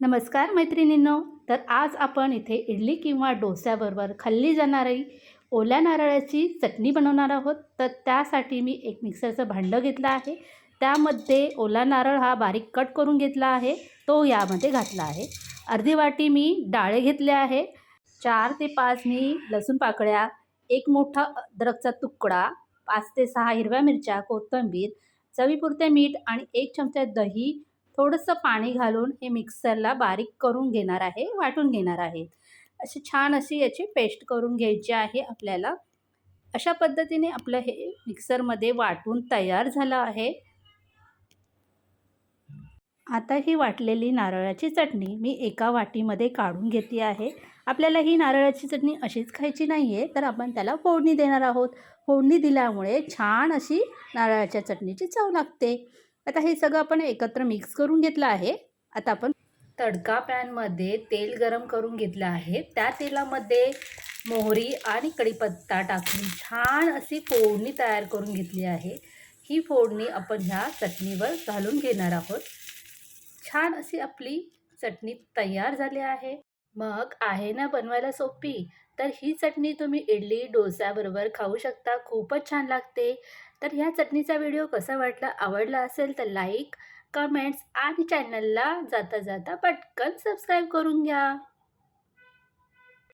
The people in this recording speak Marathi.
नमस्कार मैत्रिणींनो तर आज आपण इथे इडली किंवा डोस्याबरोबर खाल्ली जाणारी ओल्या नारळाची चटणी बनवणार आहोत. तर त्यासाठी मी एक मिक्सरचं भांडं घेतलं आहे. त्यामध्ये ओला नारळ हा बारीक कट करून घेतला आहे. तो यामध्ये घातला आहे. अर्धी वाटी मी डाळे घेतले आहे. चार ते पाच मी लसूण पाकळ्या एक मोठा अद्रकचा तुकडा पाच ते सहा हिरव्या मिरच्या कोथिंबीर चवीपुरते मीठ आणि एक चमचा दही थोडंसं पाणी घालून हे मिक्सरला बारीक करून घेणार आहे वाटून घेणार आहे. अशी छान अशी याची पेस्ट करून घ्यायची आहे आपल्याला. अशा पद्धतीने आपलं हे मिक्सरमध्ये वाटून तयार झालं आहे. आता ही वाटलेली नारळाची चटणी मी एका वाटीमध्ये काढून घेतली आहे. आपल्याला ही नारळाची चटणी अशीच खायची नाही आहे तर आपण त्याला फोडणी देणार आहोत. फोडणी दिल्यामुळे छान अशी नारळाच्या चटणीची चव लागते. आता हे सगळं आपण एकत्र मिक्स करून घेतलं आहे. आता आपण तडका पॅनमध्ये तेल गरम करून घेतलं आहे. त्या तेलामध्ये मोहरी आणि कढीपत्ता टाकून छान अशी फोडणी तयार करून घेतली आहे. ही फोडणी आपण ह्या चटणीवर घालून घेणार आहोत. छान अशी आपली चटणी तयार झाली आहे. मग आहे ना बनवायला सोपी? तर ही चटणी तुम्ही इडली डोसाबरोबर खाऊ शकता खूपच छान लागते. तर ह्या चटणीचा व्हिडिओ कसा वाटला आवडला असेल तर लाईक कमेंट्स आणि चॅनलला जाता जाता पटकन सबस्क्राईब करून घ्या.